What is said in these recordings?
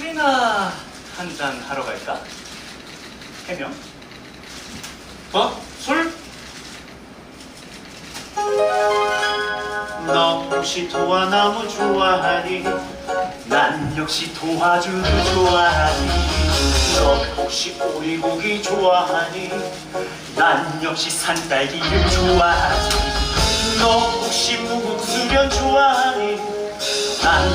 술이나 한 잔 하러 갈까? 해명? 뭐? 술? 너 혹시 도화나무 좋아하니? 난 역시 도화주도 좋아하지 너 혹시 오리고기 좋아하니? 난 역시 산딸기를 좋아하지 너 혹시 무국수련 좋아하니?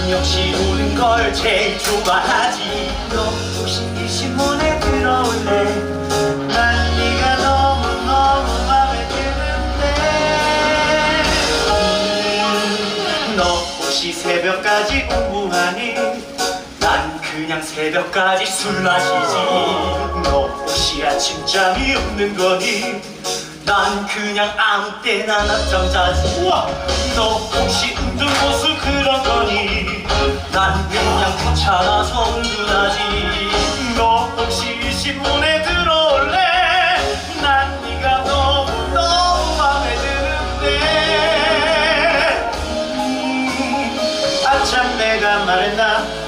난 역시 노는 걸 제일 좋아하지 너 혹시 일신문에 들어올래 난 네가 너무너무 맘에 드는데 음, 너 혹시 새벽까지 공부하니? 난 그냥 새벽까지 술 마시지 너 혹시 아침잠이 없는 거니? 난 그냥 아무 때나 낮잠 자지 너 혹시 운동 고수 그런 거니? 난 그냥 귀찮아서 은근하지. 너 혹시 신문에 들어올래? 난 네가 너무 너무 맘에 드는데. 음, 아참 내가 말했나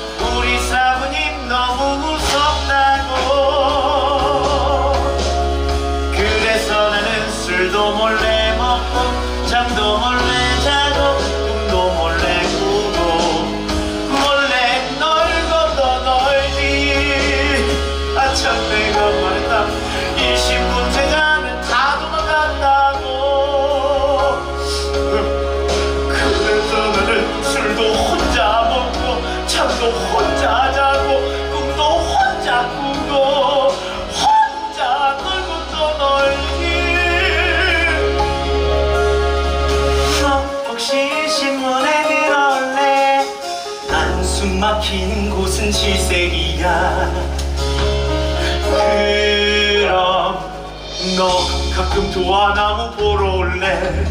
막히는 곳은 질색이야. 그럼 너 가끔 도화나무 보러 올래?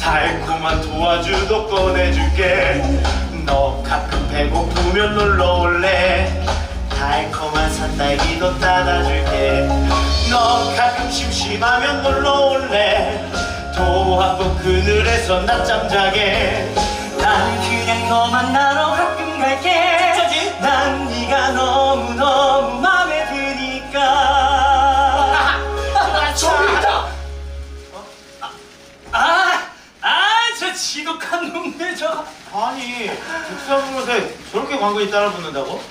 달콤한 도화주도 꺼내줄게. 너 가끔 배고프면 놀러 올래? 달콤한 산딸기도 따다 줄게. 너 가끔 심심하면 놀러 올래? 도화꽃 그늘에서 낮잠 자게. 난 그냥 너 만나러 갈게 지독한 놈들 저거 아니, 분한테 저렇게 광고에 따라 붙는다고?